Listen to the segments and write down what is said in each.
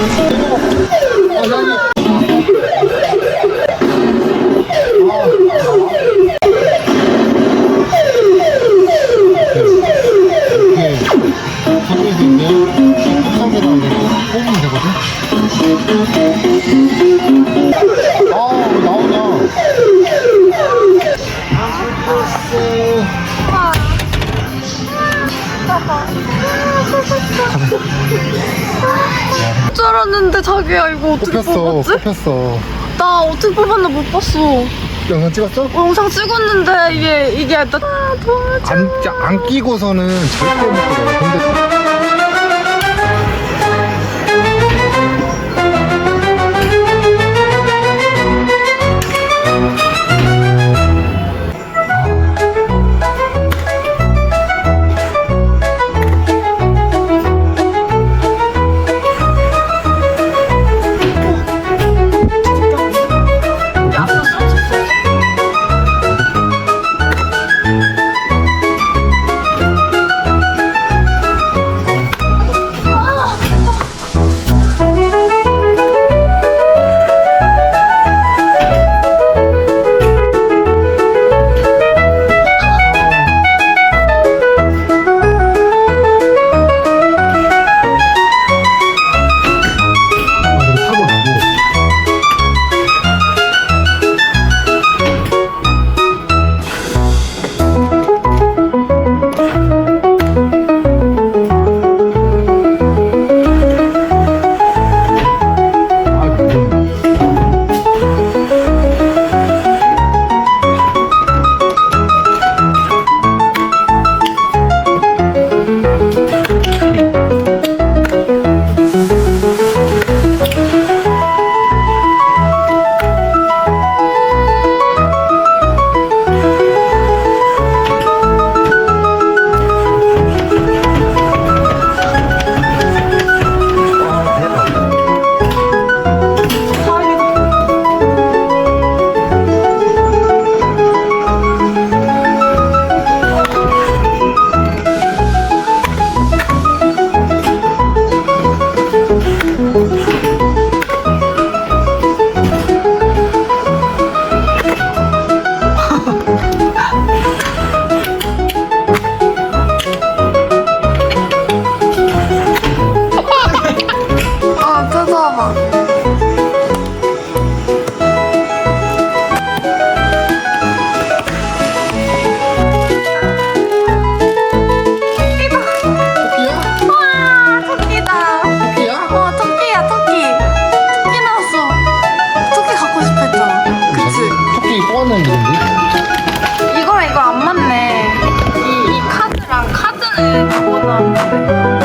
Hadi hadi. 자기야 이거 어떻게 뽑혔어 뽑았지? 뽑혔어 나 어떻게 뽑았나 못 봤어. 영상 찍었어? 영상 찍었는데 이게 이게 나 아, 도와줘. 안, 짜- 안 끼고서는 절대 못 들어 근데 뽑았는 이름인데? 이거랑 이거 안 맞네. 이, 이 카드랑 카드는 원하는데. 근데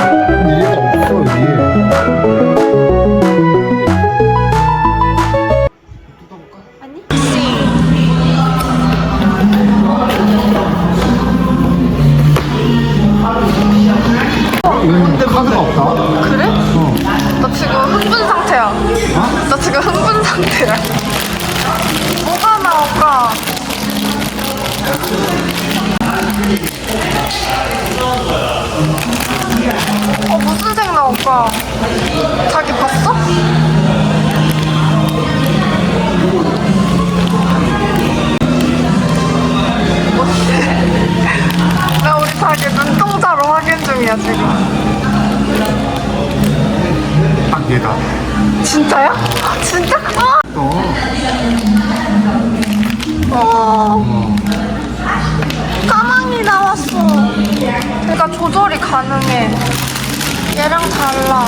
나올까? 자기 봤어? 나 우리 자기 눈동자로 확인 중이야, 지금. 딱 얘다 진짜야? 진짜? 아! 어. 어. 까망이 나왔어. 그러니까 조절이 가능해. 얘랑 달라.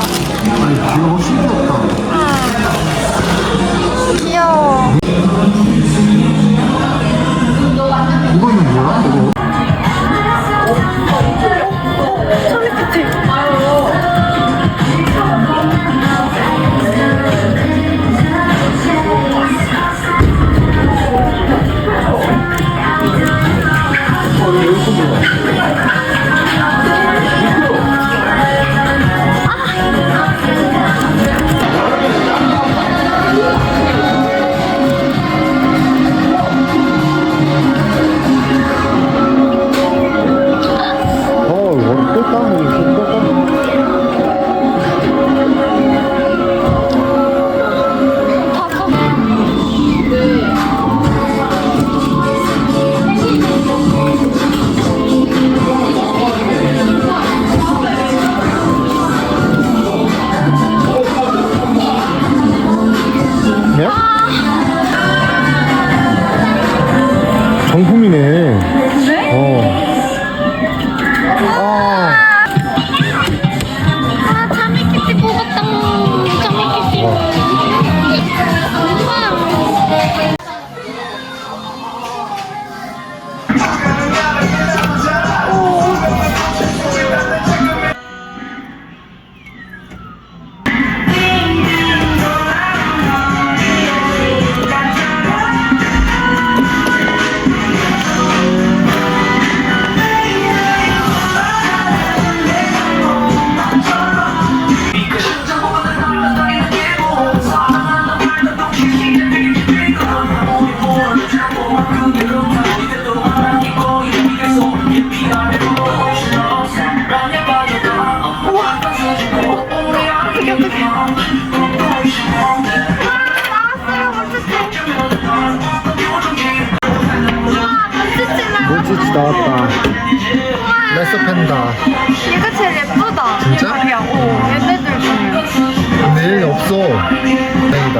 다행이다.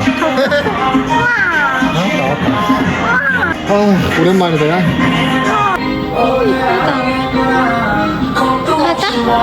아, 나왔다. 아, 오랜만이다. 야. 어, 이쁘다. 가자. 어,